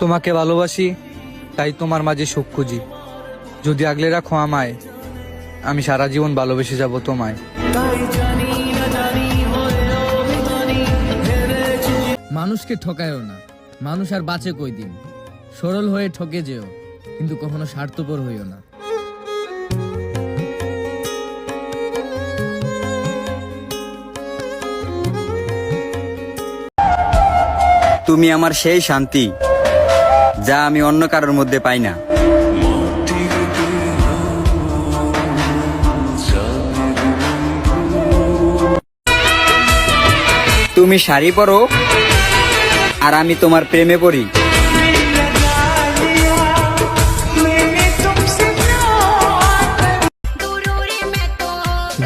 তোমাকে ভালোবাসি তাই তোমার মাঝে সুখ খুঁজি। যদি আগলে রাখো আমায় আমি সারা জীবন ভালোবেসে যাব তোমায়। মানুষকে ঠকায়ও না। মানুষ আর বাঁচে কই দিন সরল হয়ে ঠকে যেও কিন্তু কখনো স্বার্থপর হইও না। তুমি আমার সেই শান্তি যা আমি অন্য কারোর মধ্যে পাই না। তুমি শাড়ি পরো আর আমি তোমার প্রেমে পড়ি।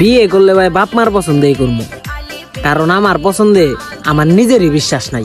বিয়ে করলে ভাই বাপ মার পছন্দেই করব কারণ আমার পছন্দে আমার নিজেরই বিশ্বাস নাই।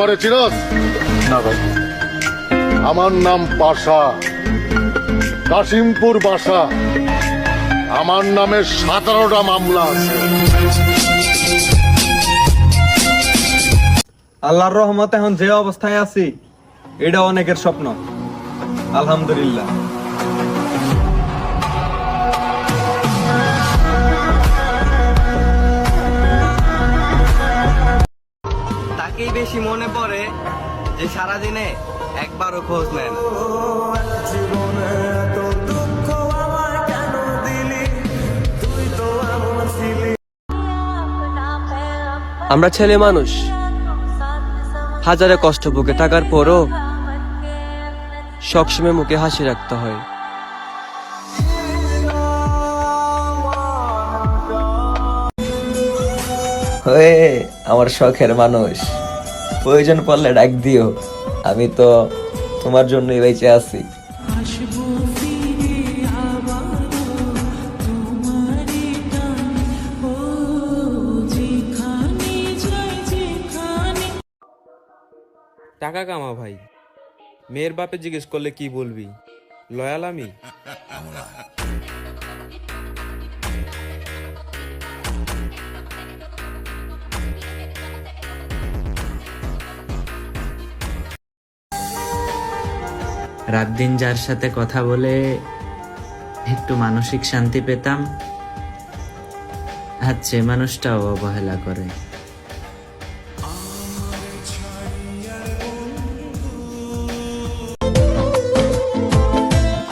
আমারে চিনস না ভাই। আমার নাম পাশা কাশিমপুর বাসা। আমার নামে সতেরোটা মামলা আছে। আল্লাহর রহমত এখন যে অবস্থায় আছি এটা অনেকের স্বপ্ন। আলহামদুলিল্লাহ। বেশি মনে পড়ে যে সারাদিনে একবারও খোঁজ নেন। আমরা ছেলে। মানুষ। হাজারে কষ্ট বুকে থাকার পরও সবসময় মুখে হাসি রাখতে হয়। হয়ে আমার শখের মানুষ। প্রয়োজন পড়লে ডাক দিও। আমি তো তোমার জন্যই বেঁচে আছি। টাকা কামা ভাই। মেয়ের বাপে জিজ্ঞেস করলে কি বলবি? লয়াল আমি? রাত দিন যার সাথে কথা বলে একটু মানসিক শান্তি পেতাম আর যে মানুষটাও অবহেলা করে।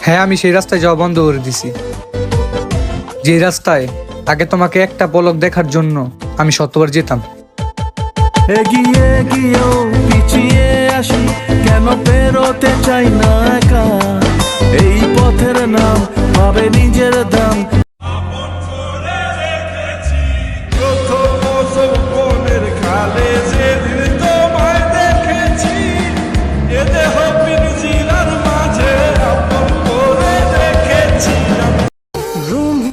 হ্যাঁ আমি সেই রাস্তায় যাওয়া বন্ধ করে দিছি। যে রাস্তায় আগে তোমাকে একটা পলক দেখার জন্য আমি শতবার যেতাম। এগিয়ে গিয়েও পিছিয়ে আসি। কেন পেরোতে চাই না একা? এই পথের নাম পাবে নিজের দাম।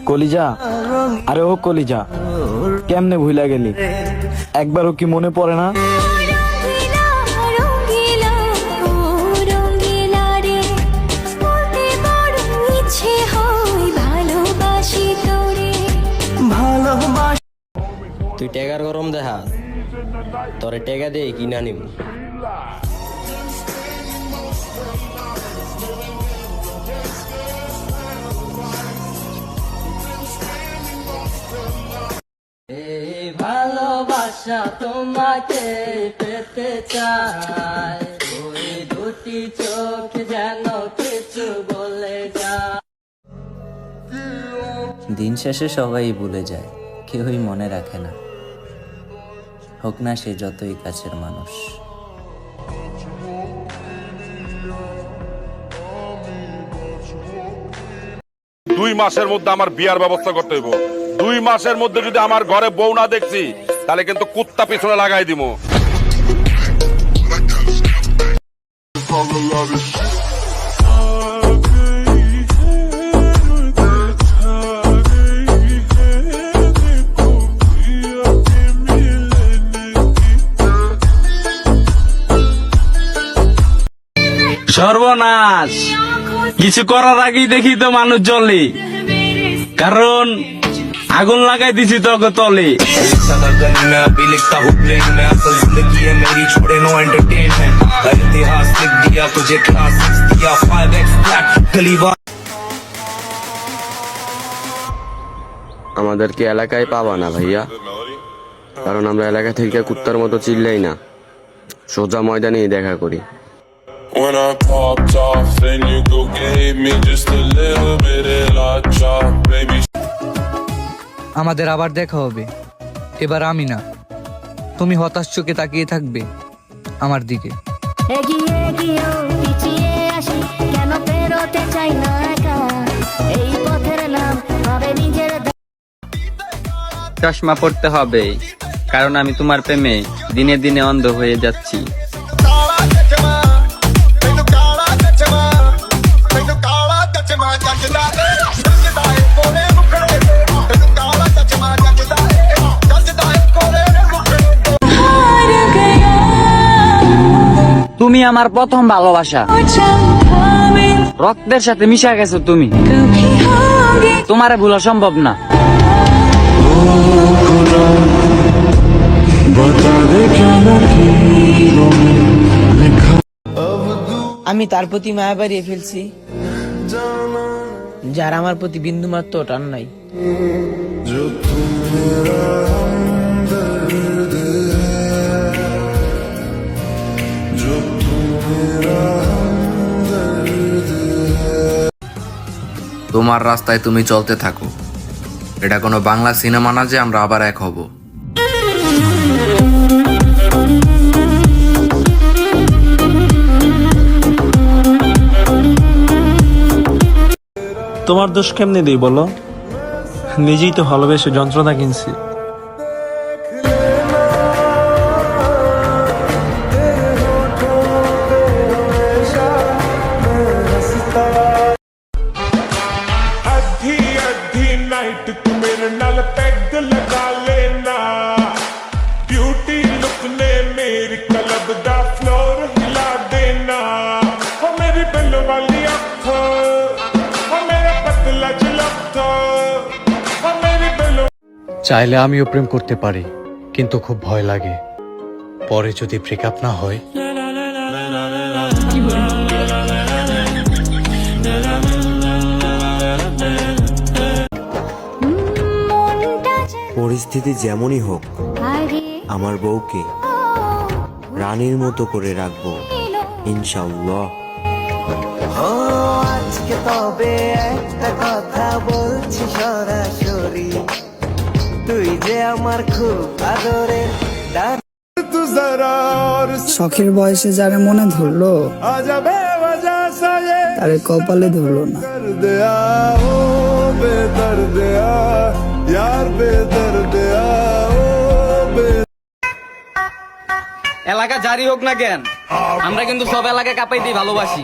কলিজা আরে ও কলিজা কেমনে ভুলা গেলি? একবারও কি মনে পড়ে না? টেগার গরম দেখা। তোরে টেগা দিয়ে কিনা নিব ভালোবাসা তোমাকে পেতে চাই। ওই দুটি চোখ যেন কিছু বলে যায়। দিন শেষে সবাই ভুলে যায় কেউই মনে রাখে না। হোক না সে যতই কাছের মানুষ। দুই মাসের মধ্যে আমার বিয়ার ব্যবস্থা করতে হইব। দুই মাসের মধ্যে যদি আমার ঘরে বউ না দেখছি, তাহলে কিন্তু কুত্তা পিছনে লাগাই দিব সর্বনাশ। কিছু করার আগেই দেখি তো মানুষ জ্বলে কারণ আগুন লাগাই দিছি তোকে তলে। আমাদেরকে এলাকায় পাবা না ভাইয়া। কারণ আমরা এলাকা থেকে কুত্তার মতো চিল্লাই না। সোজা ময়দানেই দেখা করি। When I popped off, then you go gave me just a little bit of la chop, baby. আমাদের আবার দেখা হবে। এবার আমি না। তুমি হতাশ চোখে তাকিয়ে থাকবে আমার দিকে। এগিয়ে গিয়েও পিছিয়ে আসি কেন পেরোতে চাই না একা? এই পথের নাম হবে নিজের চশমা পড়তে হবে কারণ আমি তোমার প্রেমে দিনে দিনে অন্ধ হয়ে যাচ্ছি। তুমি আমার প্রথম ভালোবাসা। রক্তের সাথে মিশা গেছো তুমি। তোমারে ভুলা সম্ভব না। আমি তার প্রতি মায়া বাড়িয়ে ফেলছি, যার আমার প্রতি বিন্দু মাত্র টান নাই। তোমার রাস্তায় তুমি চলতে থাকো। এটা কোনো বাংলা সিনেমা না যে আমরা আবার এক হব। তোমার দোষ কেমনি দিই বলো? নিজেই তো ভালোবেসে যন্ত্রণা কিনছি। ਨਾਈਟ ਤੂੰ ਮੇਰੇ ਨਾਲ ਪੈਗ ਲਗਾ ਲੈਣਾ ਬਿਊਟੀ ਲੁੱਕ ਨੇ ਮੇਰੀ ਕਲਬ ਦਾ ਫਲੋਰ ਹਿਲਾ ਦੇਣਾ ਹੋ ਮੇਰੀ ਬਿੱਲ ਵਾਲੀ ਅੱਖ ਹੋ ਮੇਰਾ ਪਤਲਾ ਜਲਕ ਹੋ ਮੇਰੀ ਬਿੱਲ চাইলে আমিও প্রেম করতে পারি কিন্তু খুব ভয় লাগে পরে যদি ব্রেকআপ না হয় পরিস্থিতি যেমনই হোক আমার বউকে রানীর মতো করে রাখব ইনশাল্লাহ আজকে তবে একটা কথা বলছি সরাসরি। তুই যে আমার খুব আদরের শখের বয়সে যারে মনে ধরলো তারে কপালে ধরলো না। এলাকা জারি হোক না কেন আমরা কিন্তু সব এলাকায় কাপাই দিই ভালোবাসি।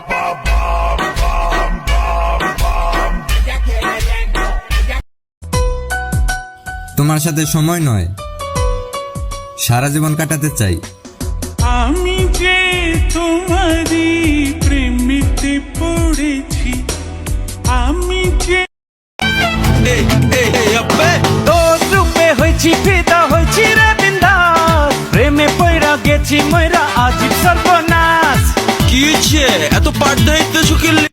তোমার সাথে সময় নয় সারা জীবন কাটাতে চাই। আমি যে তোমারই প্রেমিতে পড়েছি আমি দোষ রূপে হয়েছি ফিদা হয়েছি রে বিন্দাস। প্রেমে পয়রা গেছি ময়রা আজিব সর্বনাশ। কি হয়েছে এত পাঠ দায়িত্ব শুকিয়ে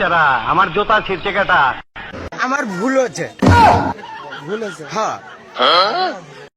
বাচ্চারা আমার জোতা ছিঁড়ছে কাটা। আমার ভুল হচ্ছে ভুল হচ্ছে হ্যাঁ।